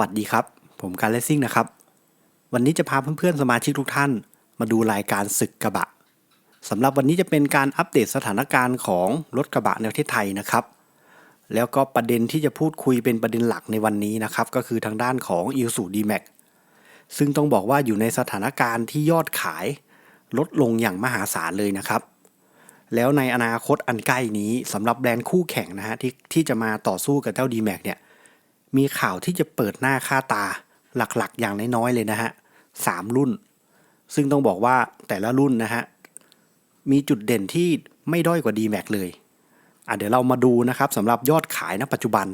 วัสดีครับ ผมการเลสซิ่งนะครับ วันนี้จะพาเพื่อนๆสมาชิกทุกท่าน มาดูรายการศึกกระบะสำหรับวันนี้จะเป็นการอัปเดตสถานการณ์ของรถกระบะในประเทศไทยนะครับ แล้วก็ประเด็นที่จะพูดคุยเป็นประเด็นหลักในวันนี้นะครับ ก็คือทางด้านของ i l s u d m a x ซึ่งต้องบอกว่าอยู่ในสถานการณ์ที่ยอดขายลดลงอย่างมหาศาลเลยนะครับ แล้วในอนาคตอันใกล้นี้สำหรับแบรนด์คู่แข่งนะฮะที่ที่จะมาต่อสู้กับเจ้า d m a x เนี่ย มีข่าวที่จะเปิดหน้าค่าตาหลักๆ อย่างน้อยๆเลยนะฮะสามรุ่น ซึ่งต้องบอกว่าแต่ละรุ่นนะฮะมีจุดเด่นที่ไม่ด้อยกว่า D-Max เลยอะเดี๋ยวเรามาดูนะครับสำหรับยอดขายณปัจจุบัน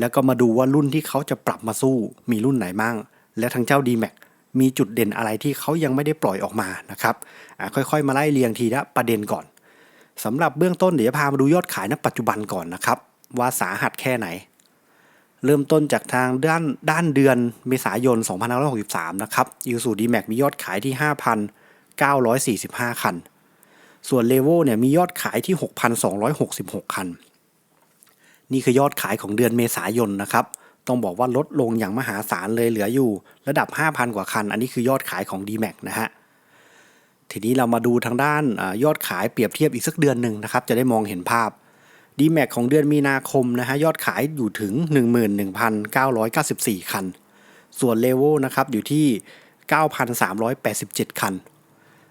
แล้วก็มาดูว่ารุ่นที่เขาจะปรับมาสู้มีรุ่นไหนมั่งและทางเจ้า D-Max มีจุดเด่นอะไรที่เขายังไม่ได้ปล่อยออกมานะครับอะค่อยๆ มาไล่เรียงทีละประเด็นก่อนสำหรับเบื้องต้นเดี๋ยวจะพามาดูยอดขายณปัจจุบันก่อนนะครับว่าสาหัสแค่ไหน เริ่มต้นจากทางด้านด้านเดือนเมษายน 2563 นะครับยูสูดีแม็กมียอดขายที่ 5,945 คัน ส่วนเลโวเนี่ยมียอดขายที่ 6,266 คัน นี่คือยอดขายของเดือนเมษายนนะครับ ต้องบอกว่าลดลงอย่างมหาศาลเลยเหลืออยู่ระดับ 5,000 กว่าคัน อันนี้คือยอดขายของ d m a x นะฮะทีนี้เรามาดูทางด้านอยอดขายเปรียบเทียบอีกสักเดือนหนึ่งนะครับ จะได้มองเห็นภาพ d m a x ของเดือนมีนาคมนะฮะยอดขายอยู่ถึง 11,994 คัน ส่วนเลเวลนะครับอยู่ที่ 9,387 คัน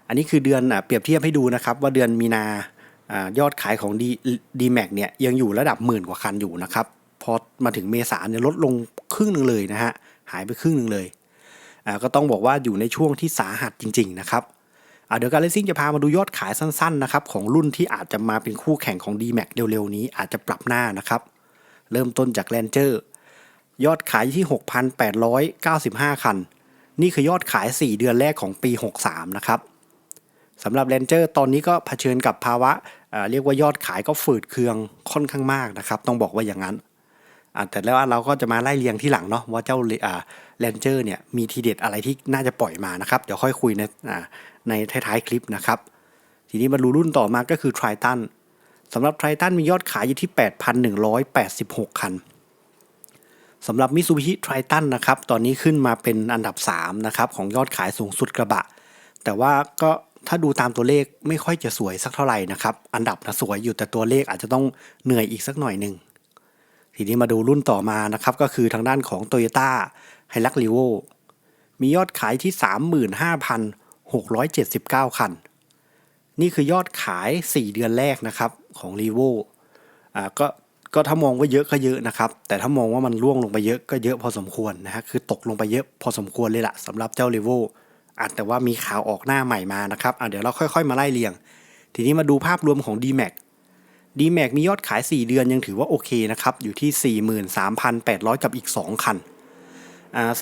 อันนี้คือเดือนเปรียบเทียบให้ดูนะครับว่าเดือนมีนายอดขายของ D m a x เนี่ยยังอยู่ระดับหมื่นกว่าคันอยู่นะครับพอมาถึงเมษาเนี่ยลดลงครึ่งหนึ่งเลยนะฮะหายไปครึ่งหนึ่งเลยก็ต้องบอกว่าอยู่ในช่วงที่สาหัสจริง ๆ นะครับ เดี๋ยวการเลซิ่งจะพามาดูยอดขายสั้นๆนะครับของรุ่นที่อาจจะมาเป็นคู่แข่งของ d m a x เร็วๆนี้อาจจะปรับหน้านะครับ เริ่มต้นจาก Ranger ยอดขายที่ 6,895 คัน นี่คือยอดขาย 4 เดือนแรกของปี 63 นะครับสำหรับ Ranger ตอนนี้ก็เผชิญกับภาวะเรียกว่ายอดขายก็ฝืดเคืองค่อนข้างมากนะครับ ต้องบอกว่าอย่างนั้น แต่แล้วเราก็จะมาไล่เรียงที่หลังเนาะว่าเจ้าแรนเจอร์เนี่ยมีทีเด็ดอะไรที่น่าจะปล่อยมานะครับ เดี๋ยวค่อยคุยในในท้ายๆคลิปนะครับ ทีนี้มาดูรุ่นต่อมาก็คือ Triton สำหรับ Triton มียอดขายอยู่ที่ 8,186 คันสำหรับ Mitsubishi Triton นะครับตอนนี้ขึ้นมาเป็นอันดับ3นะครับของยอดขายสูงสุดกระบะ แต่ว่าก็ถ้าดูตามตัวเลขไม่ค่อยจะสวยสักเท่าไหร่นะครับ อันดับนะสวยอยู่แต่ตัวเลขอาจจะต้องเหนื่อยอีกสักหน่อยหนึ่ง ทีนี้มาดูรุ่นต่อมานะครับก็คือทางด้านของ Toyota Hilux Revo มียอดขายที่ 35,679 คัน นี่คือยอดขาย 4 เดือนแรกนะครับของ r e v o อ่าก็ก็ถ้ามองว่าเยอะก็เยอะนะครับ แต่ถ้ามองว่ามันร่วงลงไปเยอะก็เยอะพอสมควรนะฮะคือตกลงไปเยอะพอสมควรเลยละสำหรับเจ้า r e v o อาจแต่ว่ามีข่าวออกหน้าใหม่มานะครับอะเดี๋ยวเราค่อยๆ มาไล่เรียง ทีนี้มาดูภาพรวมของ d m a x มียอดขาย 4 เดือนยังถือว่าโอเคนะครับ อยู่ที่ 43,800 กับอีก 2 คัน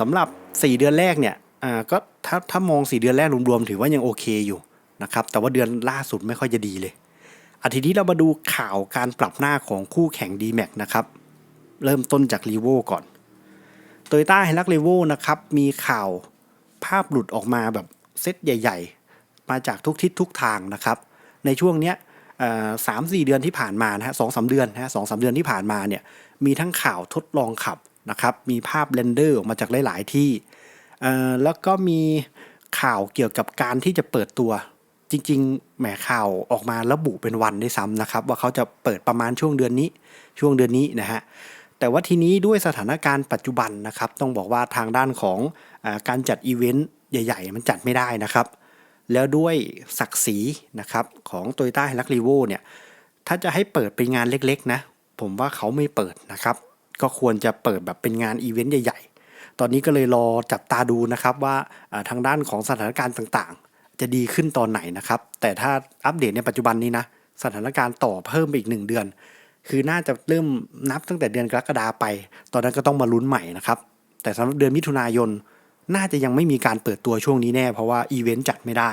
สำหรับ 4 เดือนแรกเนี่ยก็ถ้าถ้ามอง 4 เดือนแรกรวมๆถือว่ายังโอเคอยู่นะครับแต่ว่าเดือนล่าสุดไม่ค่อยจะดีเลยอาทีนี้เรามาดูข่าวการปรับหน้าของคู่แข่ง D-Max นะครับเริ่มต้นจาก r e v o ก่อน Toyota h i l u x r e v o นะครับมีข่าวภาพหลุดออกมาแบบเซตใหญ่ ๆ มาจากทุกทิศทุกทางนะครับในช่วงเนี้ย สามสี่เดือนที่ผ่านมานะฮะสองสาเดือนนะฮะสองสาเดือนที่ผ่านมาเนี่ยมีทั้งข่าวทดลองขับนะครับมีภาพเรนเดอร์ออกมาจากหลาย ๆ ที่แล้วก็มีข่าวเกี่ยวกับการที่จะเปิดตัว จริง ๆ แหมข่าวออกมาระบุเป็นวันด้วยซ้ำนะครับ ว่าเขาจะเปิดประมาณช่วงเดือนนี้ช่วงเดือนนี้นะฮะแต่ว่าทีนี้ด้วยสถานการณ์ปัจจุบันนะครับ ต้องบอกว่าทางด้านของอการจัดอีเวนต์ใหญ่ ๆ มันจัดไม่ได้นะครับ แล้วด้วยศักดิ์ศรีนะครับของ t o y ต้า h ลักรีโวเนี่ยถ้าจะให้เปิดเป็นงานเล็กๆนะผมว่าเขาไม่เปิดนะครับ ก็ควรจะเปิดแบบเป็นงานอีเวนต์ใหญ่ๆ ตอนนี้ก็เลยรอจับตาดูนะครับว่าทางด้านของสถานการณ์ต่างๆ จะดีขึ้นตอนไหนนะครับ แต่ถ้าอัปเดตในปัจจุบันนี้นะสถานการณ์ต่อเพิ่มไปอีกหนึ่งเดือน คือน่าจะเริ่มนับตั้งแต่เดือนกรกฎาไป ตอนนั้นก็ต้องมาลุ้นใหม่นะครับ แต่สำหรับเดือนมิถุนายน น่าจะยังไม่มีการเปิดตัวช่วงนี้แน่ เพราะว่าอีเวนต์จัดไม่ได้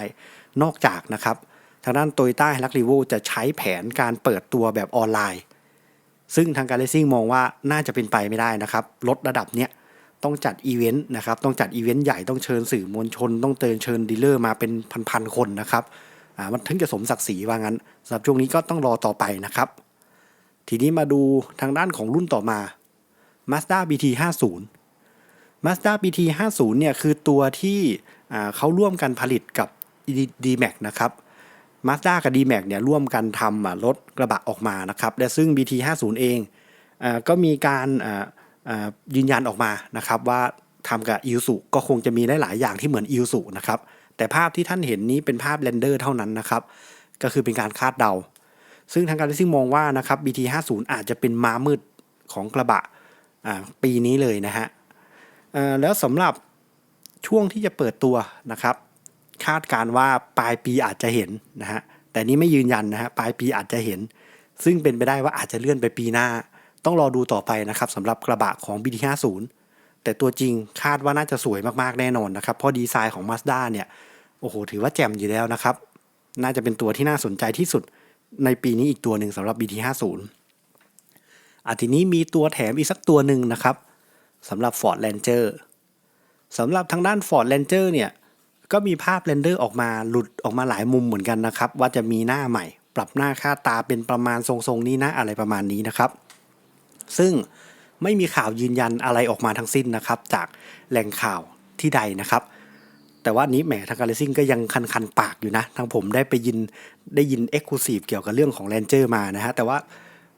นอกจากนะครับ ทางด้านโตโยต้าลักรีโวจะใช้แผนการเปิดตัวแบบออนไลน์ ซึ่งทางการเลสซิ่งมองว่าน่าจะเป็นไปไม่ได้นะครับลดระดับเนี้ยต้องจัดอีเวนต์นะครับต้องจัดอีเวนต์ใหญ่ต้องเชิญสื่อมวลชน ต้องเตือนเชิญดีลเลอร์มาเป็นพันๆคนนะครับอ่ามันถึงจะสมศักดิ์ศรีว่างั้นสำหรับช่วงนี้ก็ต้องรอต่อไปนะครับ ทีนี้มาดูทางด้านของรุ่นต่อมา Mazda BT 50 Mazda BT 50 เนี่ยคือตัวที่เขาร่วมกันผลิตกับ D-Max นะครับ Mazda กับ D-Max เนี่ยร่วมกันทำรถกระบะออกมานะครับและซึ่ง BT 50 เองอก็มีการยืนยันออกมานะครับว่าทำกับ i s u ก็คงจะมีหลายๆอย่างที่เหมือน i s u นะครับแต่ภาพที่ท่านเห็นนี้เป็นภาพเรนเดอร์เท่านั้นนะครับก็คือเป็นการคาดเดา ซึ่งทางการเลสซิ่งมองว่านะครับ BT 50 อาจจะเป็นม้ามืดของกระบะปีนี้เลยนะฮะ แล้วสำหรับช่วงที่จะเปิดตัวนะครับ คาดการว่าปลายปีอาจจะเห็นนะฮะแต่นี้ไม่ยืนยันนะฮะปลายปีอาจจะเห็น ซึ่งเป็นไปได้ว่าอาจจะเลื่อนไปปีหน้า ต้องรอดูต่อไปนะครับสำหรับกระบะของ BT50 แต่ตัวจริงคาดว่าน่าจะสวยมากๆแน่นอนนะครับ เพราะดีไซน์ของ Mazda เนี่ยโอ้โหถือว่าแจ่มอยู่แล้วนะครับ น่าจะเป็นตัวที่น่าสนใจที่สุดในปีนี้อีกตัวหนึ่งสำหรับ BT50 อะทีนี้มีตัวแถมอีกสักตัวหนึ่งนะครับ สำหรับ Ford Ranger สำหรับทางด้าน Ford Ranger เนี่ยก็มีภาพเรนเดอร์ออกมาหลุดออกมาหลายมุมเหมือนกันนะครับ ว่าจะมีหน้าใหม่ ปรับหน้าค่าตาเป็นประมาณทรงๆนี้นะอะไรประมาณนี้นะครับ ซึ่งไม่มีข่าวยืนยันอะไรออกมาทั้งสิ้นนะครับ จากแหล่งข่าวที่ใดนะครับ แต่ว่านี้แหมทางการเลซิ่งก็ยังคันๆปากอยู่นะทางผมได้ไปยินได้ยินเอ็กซ์คลูซีฟเกี่ยวกับเรื่องของ Ranger มานะฮะแต่ว่า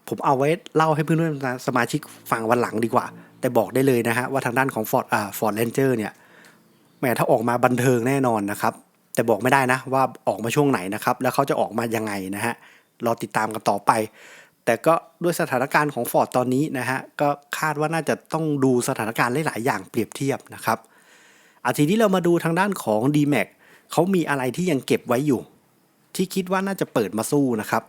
ผมเอาไว้เล่าให้เพื่อนๆสมาชิกฟังวันหลังดีกว่า แต่บอกได้เลยนะฮะว่าทางด้านของ Ford อ่า Ford Ranger เนี่ยแหมถ้าออกมาบันเทิงแน่นอนนะครับ แต่บอกไม่ได้นะว่าออกมาช่วงไหนนะครับ แล้วเขาจะออกมายังไงนะฮะรอติดตามกันต่อไป แต่ก็ด้วยสถานการณ์ของ Ford ตอนนี้นะฮะก็คาดว่าน่าจะต้องดูสถานการณ์หลาย ๆ อย่างเปรียบเทียบนะครับอาทีนี้เรามาดูทางด้านของ D-Max เขามีอะไรที่ยังเก็บไว้อยู่ ที่คิดว่าน่าจะเปิดมาสู้นะครับ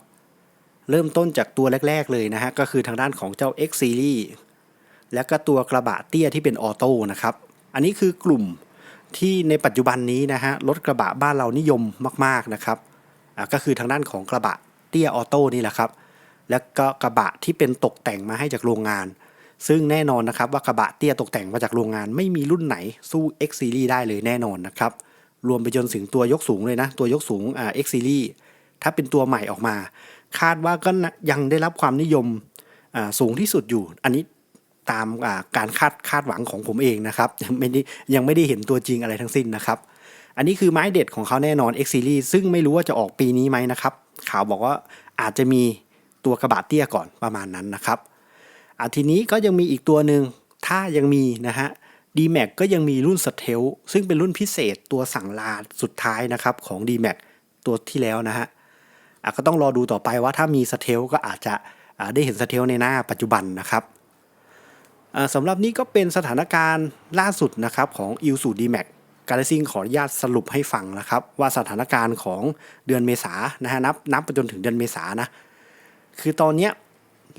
เริ่มต้นจากตัวแรก ๆ เลยนะฮะก็คือทางด้านของเจ้า X Series และก็ตัวกระบะเตี้ยที่เป็นออโต้นะครับ อันนี้คือกลุ่มที่ในปัจจุบันนี้นะฮะรถกระบะบ้านเรานิยมมากๆนะครับก็คือทางด้านของกระบะเตี้ยออโต้นี่แหละครับ แล้วก็กระบะที่เป็นตกแต่งมาให้จากโรงงาน ซึ่งแน่นอนนะครับว่ากระบะเตี้ยตกแต่งมาจากโรงงาน ไม่มีรุ่นไหนสู้ X Series ได้เลยแน่นอนนะครับ รวมไปจนถึงตัวยกสูงเลยนะ ตัวยกสูงอ่า X Series ถ้าเป็นตัวใหม่ออกมา คาดว่าก็ยังได้รับความนิยมอ่าสูงที่สุดอยู่ อันนี้ ตามการคาดคาดหวังของผมเองนะครับยังไม่ได้ยังไม่ได้เห็นตัวจริงอะไรทั้งสิ้นนะครับ อันนี้คือไม้เด็ดของเขาแน่นอน X Series ซึ่งไม่รู้ว่าจะออกปีนี้ไหมนะครับ ข่าวบอกว่าอาจจะมีตัวกระบะเตี้ยก่อนประมาณนั้นนะครับอาทีนี้ก็ยังมีอีกตัวหนึ่งถ้ายังมีนะฮะ D-Max ก็ยังมีรุ่นสเทลซึ่งเป็นรุ่นพิเศษตัวสั่งลาสุดท้ายนะครับของ D-Max ตัวที่แล้วนะฮะอะก็ต้องรอดูต่อไปว่าถ้ามีสเทลก็อาจจะได้เห็นสเทลในหน้าปัจจุบันนะครับ สำหรับนี้ก็เป็นสถานการณ์ล่าสุดนะครับของ i l s u d m a x การซิงขออนุญาตสรุปให้ฟังนะครับ ว่าสถานการณ์ของเดือนเมษานะฮะนับนับไปจนถึงเดือนเมษานะ คือตอนนี้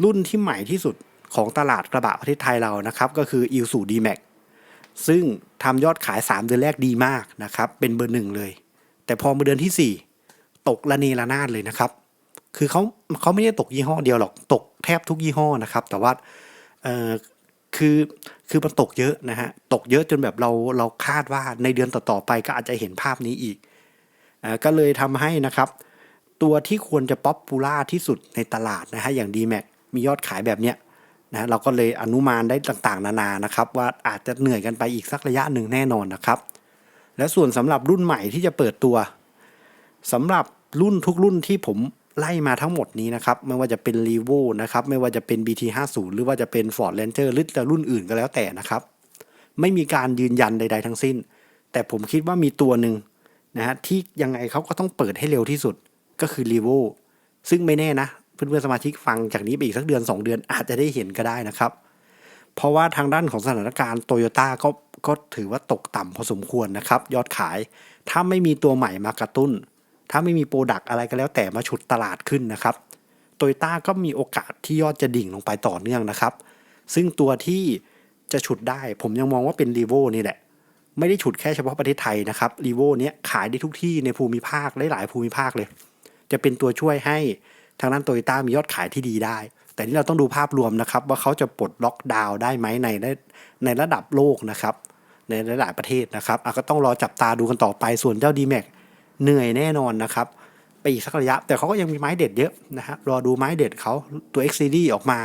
รุ่นที่ใหม่ที่สุดของตลาดกระบะประเทศไทยเรานะครับ ก็คือ i l s u d m a x ซึ่งทำยอดขาย 3 เดือนแรกดีมากนะครับ เป็นเบอร์หนึ่งเลย แต่พอมาเดือนที่ 4 ตกระเนระนาดเลยนะครับ คือเขาเขาไม่ได้ตกยี่ห้อเดียวหรอกตกแทบทุกยี่ห้อนะครับ แต่ว่าเออ คือคือมันตกเยอะนะฮะ ตกเยอะจนแบบเราเราคาดว่าในเดือนต่อๆไปก็อาจจะเห็นภาพนี้อีกอ่าก็เลยทำให้นะครับ ตัวที่ควรจะป๊อปปูล่าที่สุดในตลาดนะฮะอย่าง D-Max มียอดขายแบบเนี้ยนะเราก็เลยอนุมานได้ต่างๆ นานานะครับ ว่าอาจจะเหนื่อยกันไปอีกสักระยะหนึ่งแน่นอนนะครับ และส่วนสำหรับรุ่นใหม่ที่จะเปิดตัวสำหรับรุ่นทุกรุ่นที่ผม ไล่มาทั้งหมดนี้นะครับ ไม่ว่าจะเป็น r e v o นะครับ ไม่ว่าจะเป็น BT50 หรือว่าจะเป็น Ford Ranger หรือจะรุ่นอื่นก็แล้วแต่นะครับ ไม่มีการยืนยันใด ๆ ทั้งสิ้น แต่ผมคิดว่ามีตัวหนึ่งนะฮะที่ยังไงเขาก็ต้องเปิดให้เร็วที่สุดก็คือ r e v o ซึ่งไม่แน่นะ เพื่อนๆสมาชิกฟังจากนี้ไปอีกสักเดือน 2 เดือนอาจจะได้เห็นก็ได้นะครับ เพราะว่าทางด้านของสถานการณ์โตโยต้าก็ก็ถือว่าตกต่ำพอสมควรนะครับ ยอดขายถ้าไม่มีตัวใหม่มากระตุ้น ถ้าไม่มีโปรดักอะไรก็แล้วแต่มาฉุดตลาดขึ้นนะครับโตโยต้าก็มีโอกาสที่ยอดจะดิ่งลงไปต่อเนื่องนะครับ ซึ่งตัวที่จะฉุดได้ผมยังมองว่าเป็นรีโวนี่แหละ ไม่ได้ฉุดแค่เฉพาะประเทศไทยนะครับรีโวเนี้ยขายได้ทุกที่ในภูมิภาคหลายๆภูมิภาคเลย จะเป็นตัวช่วยให้ทางด้านโตโยต้ามียอดขายที่ดีได้ แต่นี่เราต้องดูภาพรวมนะครับ ว่าเขาจะปลดล็อกดาวน์ได้ไหมในในระดับโลกนะครับ ในหลายๆประเทศนะครับอะก็ต้องรอจับตาดูกันต่อไปส่วนเจ้า d m a x เหนื่อยแน่นอนนะครับ ไปอีกสักระยะ แต่เขาก็ยังมีไม้เด็ดเยอะนะฮะรอดูไม้เด็ดเขาตัว X Series ออกมา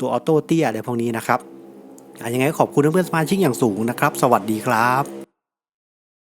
ตัวออโต้เตี้ยอะไรพวกนี้นะครับอะยังไงก็ขอบคุณเพื่อนสมาชิกอย่างสูงนะครับ สวัสดีครับ